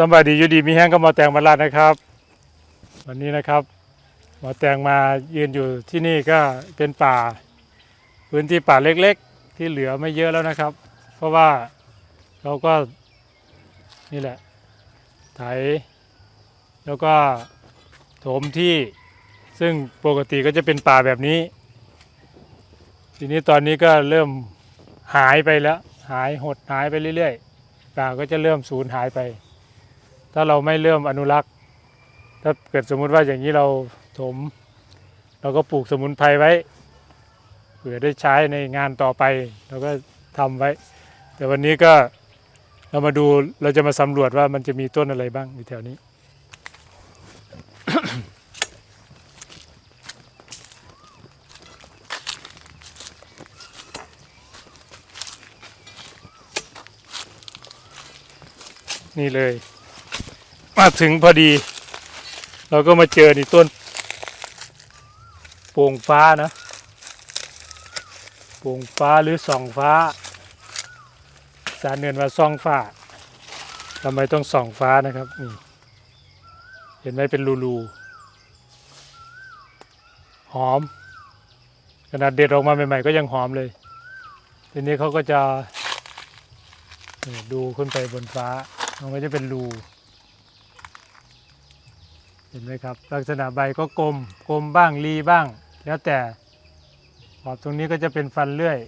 สบายดีอยู่ดีมีแห้งก็มอแตงมาลาดนะครับ วันนี้นะครับมอแตงมายืนอยู่ที่นี่ก็เป็นป่า พื้นที่ป่าเล็กๆ ที่เหลือไม่เยอะแล้วนะครับ เพราะว่าเราก็นี่แหละไถแล้วก็โถมที่ซึ่งปกติก็จะเป็นป่าแบบนี้ ทีนี้ตอนนี้ก็เริ่มหายไปแล้ว หายหดหายไปเรื่อยๆป่าก็จะเริ่มสูญหายไป ถ้าเราไม่เริ่มอนุรักษ์ ถ้าเกิดสมมุติว่าอย่างนี้เราถม เราก็ปลูกสมุนไพรไว้เผื่อได้ใช้ในงานต่อไป เราก็ทำไว้ แต่วันนี้ก็เรามาดูเราจะมาสำรวจว่ามันจะมีต้นอะไรบ้างอยู่แถวนี้นี่เลย มาถึงพอดี เราก็มาเจอนี่ต้น โป่งฟ้านะโป่งฟ้าหรือส่องฟ้า สารเนินว่าส่องฟ้าทำไมต้องส่องฟ้านะครับนี่เห็นไหมเป็นรูๆหอม ขนาดเด็ดออกมาใหม่ๆก็ยังหอมเลยทีนี้เขาก็จะดูขึ้นไปบนฟ้ามันก็จะเป็นรู ห็นไหมครับ ลักษณะใบก็กลมกลมบ้างรีบ้าง แล้วแต่ขอบตรงนี้ก็จะเป็นฟันเลื่อย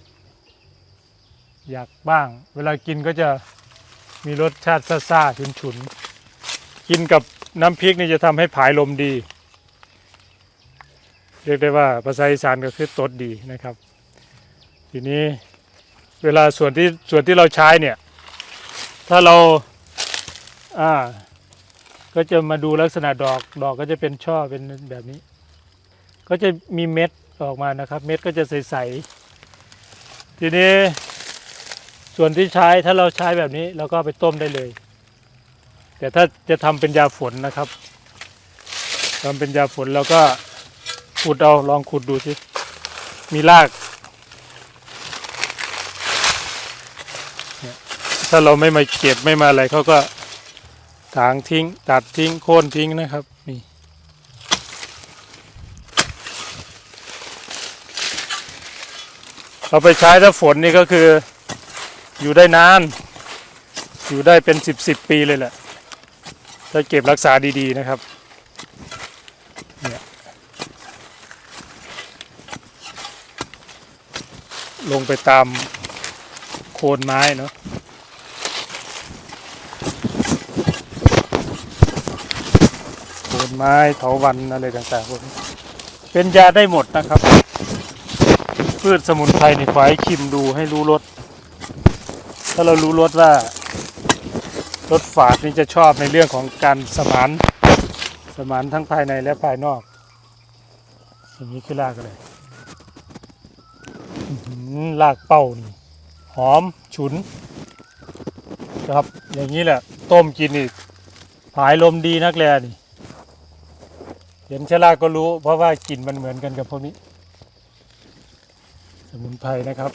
อยากบ้าง เวลากินก็จะมีรสชาติซ่าๆฉุนๆกินกับน้ำพริกนี่จะทำให้ผายลมดี เรียกได้ว่าภาษาอีสานก็คือตดดีนะครับ ทีนี้เวลาส่วนที่ส่วนที่เราใช้เนี่ย ถ้าเราอ่า ก็จะมาดูลักษณะดอกดอกก็จะเป็นช่อเป็นแบบนี้ ก็จะมีเม็ดออกมานะครับ เม็ดก็จะใสๆทีนี้ส่วนที่ใช้ถ้าเราใช้แบบนี้เราก็ไปต้มได้เลย แต่ถ้าจะทำเป็นยาฝนนะครับทำเป็นยาฝนเราก็ขุดเอาลองขุดดูสิมีรากถ้าเราไม่มาเก็บไม่มาอะไรเขาก็ ถางทิ้ง ตัดทิ้ง โค่นทิ้งนะครับ นี่เอาไปใช้ถ้าฝนนี่ก็คือ อยู่ได้นาน อยู่ได้เป็นสิบสิบปีเลยแหละ ถ้าเก็บรักษาดีๆนะครับเนี่ยลงไปตามโคนไม้เนาะ โค นไม้เถาวันอะไรต่างๆพวกนี้เป็นยาได้หมดนะครับ พืชสมุนไพรนี่ขอให้ชิมดูให้รู้รสถ้าเรารู้รสว่ารสฝาดนี่จะชอบในเรื่องของการสมานสมานทั้งภายในและภายนอก อย่างนี้คือรากอะไรอื้อหือรากเป้านี่หอมฉุนครับ อย่างนี้แหละ ต้มกินนี่ผายลมดีนักแลนี่ เห็นชะลาก็รู้ เพราะว่ากลิ่นมันเหมือนกันกับพวกนี้ สมุนไพรนะครับ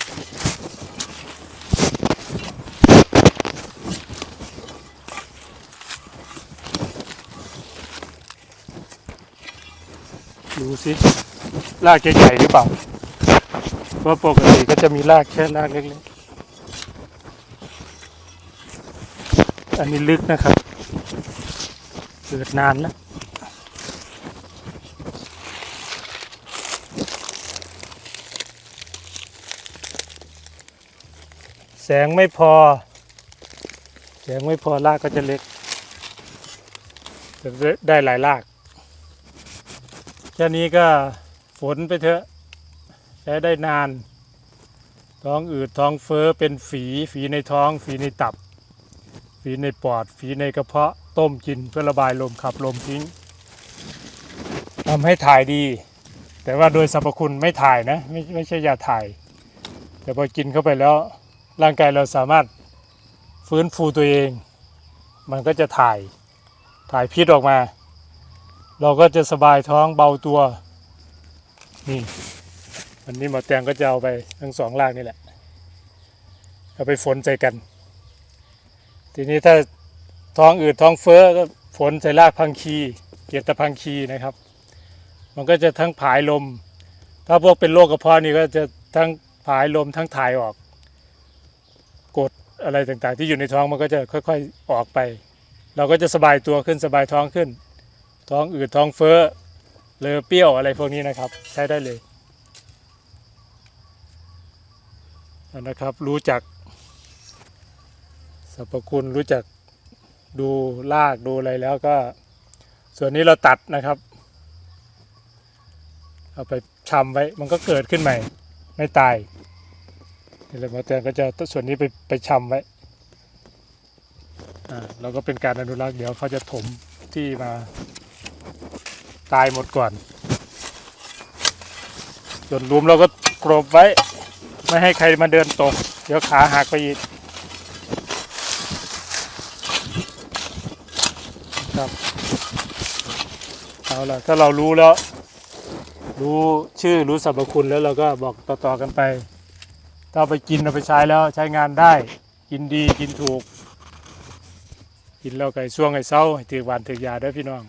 ดูสิรากใหญ่ๆหรือเปล่า เพราะปกติก็จะมีรากแค่รากเล็กๆ อันนี้ลึกนะครับ เกิดนานแล้ว แสงไม่พอ แสงไม่พอรากก็จะเล็กจะได้หลายราก แค่นี้ก็ฝนไปเถอะ ใช้ได้นาน ท้องอืดท้องเฟ้อเป็นฝี ฝีในท้อง ฝีในตับ ฝีในปอด ฝีในกระเพาะ ต้มกินเพื่อระบายลมขับลมทิ้งทำให้ถ่ายดี แต่ว่าโดยสรรพคุณไม่ถ่ายนะ ไม่ไม่ใช่ยาถ่าย แต่พอกินเข้าไปแล้ว ร่างกายเราสามารถฟื้นฟูตัวเอง มันก็จะถ่ายถ่ายพิษออกมา เราก็จะสบายท้องเบาตัว นี่วันนี้หมอแตงก็จะเอาไปทั้งสองรากนี่แหละ เอาไปฝนใจกัน ทีนี้ถ้าท้องอืดท้องเฟ้อก็ฝนใส่รากพังคีเกียรตพังคีนะครับ มันก็จะทั้งผายลม ถ้าพวกเป็นโรคกระเพาะนี่ก็จะทั้งผายลมทั้งถ่ายออก กดอะไรต่างๆ ที่อยู่ในท้องมันก็จะค่อยๆออกไป เราก็จะสบายตัวขึ้นสบายท้องขึ้น ท้องอืดท้องเฟ้อเลอเปรี้ยวอะไรพวกนี้นะครับ ใช้ได้เลยนะครับรู้จักสรรพคุณรู้จักดูรากดูอะไรแล้วก็ ส่วนนี้เราตัดนะครับ เอาไปชำไว้มันก็เกิดขึ้นใหม่ ไม่ตาย นี่แหละหมอแตงก็จะส่วนนี้ไปไปชำไว้อ่าเราก็เป็นการอนุรักษ์เดี๋ยวเขาจะถมที่มาตายหมดก่อน ส่วนหลุมเราก็กรบไว้ ไม่ให้ใครมาเดินตก เดี๋ยวขาหักไปอีกครับเอาล่ะถ้าเรารู้แล้ว รู้ชื่อรู้สรรพคุณแล้วเราก็บอกต่อๆกันไป ถ้าไปกินเอาไปใช้แล้วใช้งานได้ กินดีกินถูก กินแล้วไก่ช่วงไก่เศร้าถือหวานถือยาด้วยพี่น้อง